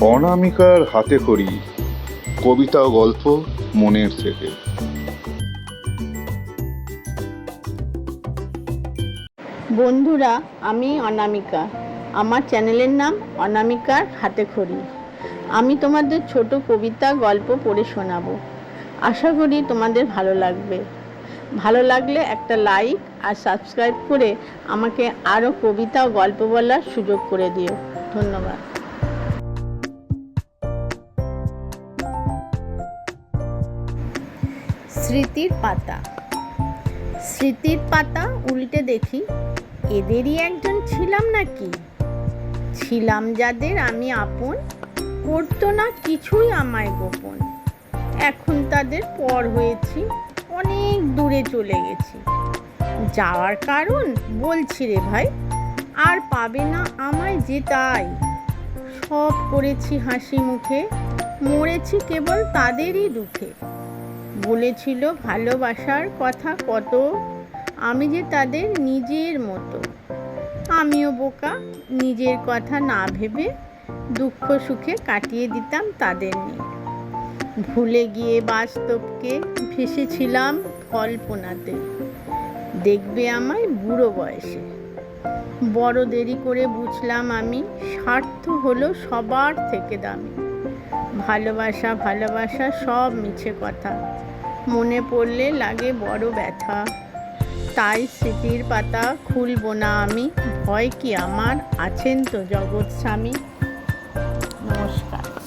অনামিকার হাতে খড়ি কবিতা ও গল্প মনের থেকে। বন্ধুরা, আমি অনামিকা। আমার চ্যানেলের নাম অনামিকার হাতে খড়ি। আমি তোমাদের ছোট কবিতা, গল্প পড়ে শোনাবো। আশা করি তোমাদের ভালো লাগবে। ভালো লাগলে একটা লাইক আর সাবস্ক্রাইব করে আমাকে আরও কবিতা ও গল্প বলার সুযোগ করে দিও। ধন্যবাদ। স্মৃতির পাতা। স্মৃতির পাতা উল্টে দেখি, এদেরই একজন ছিলাম নাকি? ছিলাম যাদের আমি আপন, করতো না কিছুই আমায় গোপন। এখন তাদের পর হয়েছি, অনেক দূরে চলে গেছি। যাওয়ার কারণ বলছি রে ভাই, আর পাবে না আমায় যে তাই। সব করেছি হাসি মুখে, মরেছি কেবল তাদেরই দুঃখে। বলেছিল ভালোবাসার কথা কত? আমি যে তাদের নিজের মতো। আমিও বোকা, নিজের কথা না ভেবে দুঃখ সুখে কাটিয়ে দিতাম তাদের নিয়ে। ভুলে গিয়ে বাস্তবকে ভেসেছিলাম কল্পনাতে। দেখবে আমায় বুড়ো বয়সে। বড় দেরি করে বুঝলাম আমি স্বার্থ হলো সবার থেকে দামি। ভালোবাসা ভালোবাসা সব মিছে কথা। মনে পড়লে লাগে বড় ব্যথা। তাই স্মৃতির পাতা খুলব না আমি। ভয় কি আমার? আছেন তো জগৎস্বামী। নমস্কার।